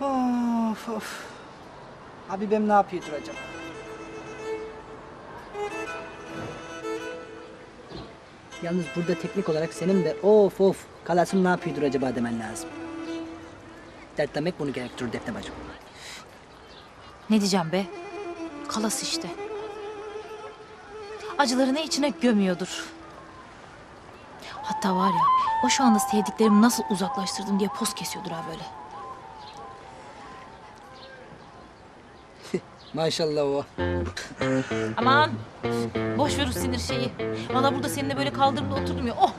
Of of. Abi ben ne yapıyordur acaba? Yalnız burada teknik olarak senin de of of kalasım ne yapıyordur acaba demen lazım. Dertlemek bunu gerektirir Defne bacım. Ne diyeceğim be? Kalas işte. Acılarını içine gömüyordur. Hatta var ya, o şu anda sevdiklerimi nasıl uzaklaştırdım diye poz kesiyordur ha böyle. Maşallah o. Aman, boş ver o sinir şeyi. Vallahi burada seninle böyle kaldırımda oturdum ya. Oh,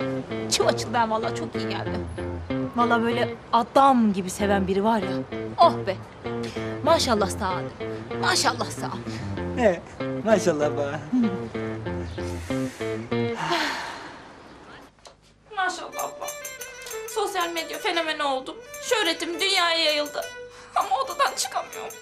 içim açıldı ben vallahi çok iyi geldi. Vallahi böyle adam gibi seven biri var ya. Oh be. Maşallah sağ ol. Maşallah sağ ol. He, maşallah bana. Maşallah abla. Sosyal medya fenomeni oldum. Şöhretim dünyaya yayıldı. Ama odadan çıkamıyorum.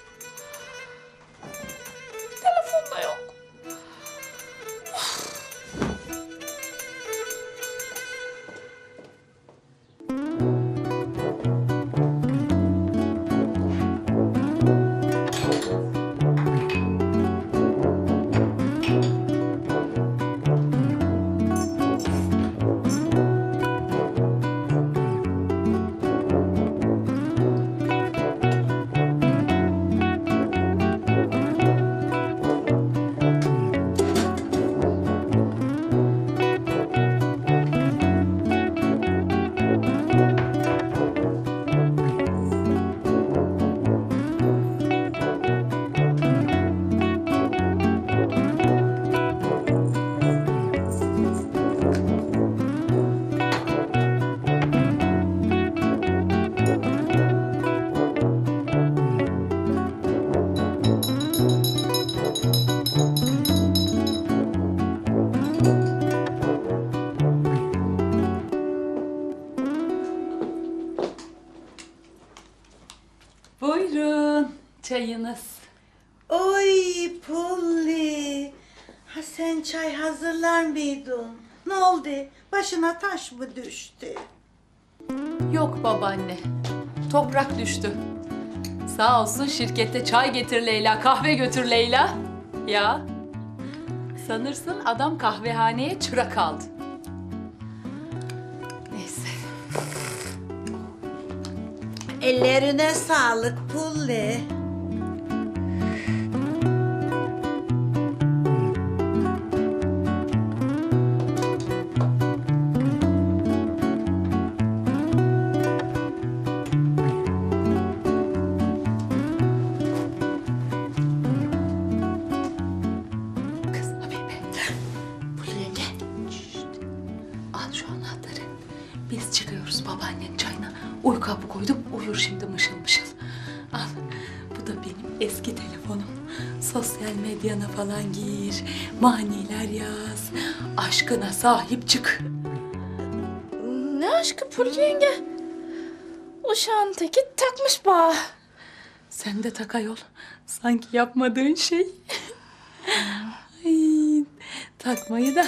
Buyurun çayınız. Oy Pulli. Ha sen çay hazırlar mıydın? Ne oldu? Başına taş mı düştü? Yok babaanne. Toprak düştü. Sağ olsun şirkette çay getir Leyla, kahve götür Leyla. Ya. Sanırsın adam kahvehaneye çırak aldı. Neyse. Ellerine sağlık Pulli. Biz çıkıyoruz babaannenin çayına. Uyku hapı koydum. Uyur şimdi mışıl mışıl. Al. Bu da benim eski telefonum. Sosyal medyana falan gir. Maniler yaz. Aşkına sahip çık. Ne aşkı Pulli yenge? Uşağın teki takmış bağ. Sen de tak ayol. Sanki yapmadığın şey. Ay, takmayı da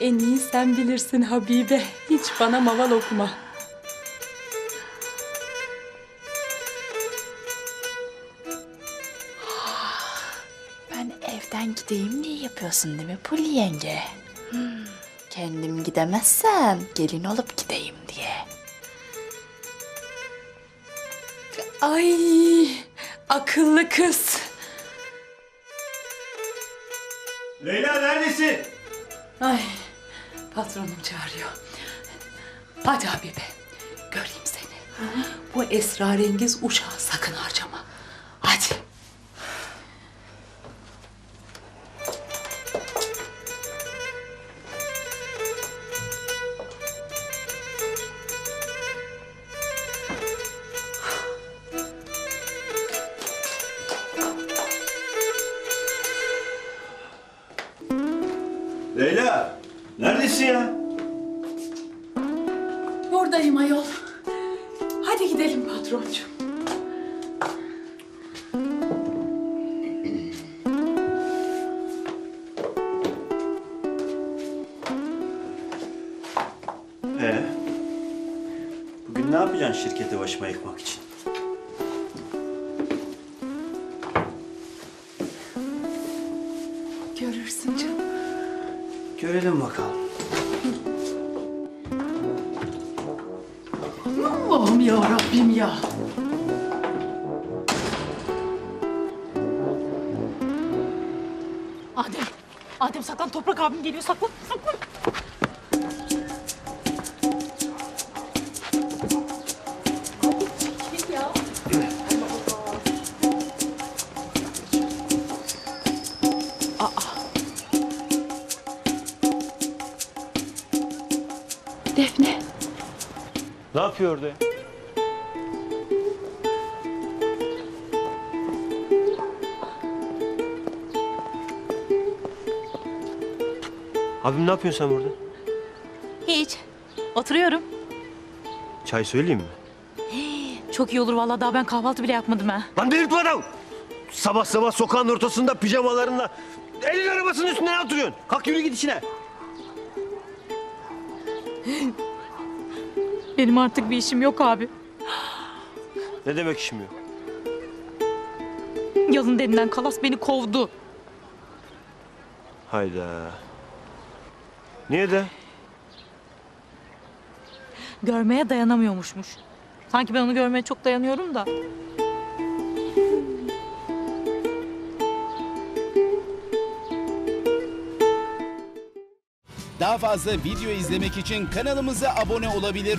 en iyi sen bilirsin Habibe. Hiç bana maval okuma. Ben evden gideyim diye yapıyorsun değil mi Pulli yenge? Hmm, Kendim gidemezsem gelin olup gideyim diye. Ay akıllı kız. Leyla neredesin? Ay patronum çağırıyor. Hadi Habibe göreyim seni. Bu esrarengiz uşağı sakın harcama. Hadi. Leyla Neredesin ya? Buradayım ayol. Hadi gidelim patroncuğum. Ee, bugün ne yapacaksın şirketi başıma yıkmak için? Görürsün canım. Görelim bakalım. Allah'ım ya Rabbim ya. Adem. Adem saklan toprak abim geliyor saklan saklan. Ne yapıyor orada ya? Abim ne yapıyorsun sen burada? Hiç. Oturuyorum. Çay söyleyeyim mi? Çok iyi olur vallahi daha ben kahvaltı bile yapmadım ha. Lan delirtme adam! Sabah sabah sokağın ortasında pijamalarınla elin arabasının üstünde ne oturuyorsun? Kalk yürü git işine. Benim artık bir işim yok abi. Ne demek işim yok? Yalın denilen kalas beni kovdu. Hayda. Niye de? Görmeye dayanamıyormuşmuş. Sanki ben onu görmeye çok dayanıyorum da. Daha fazla video izlemek için kanalımıza abone olabilir.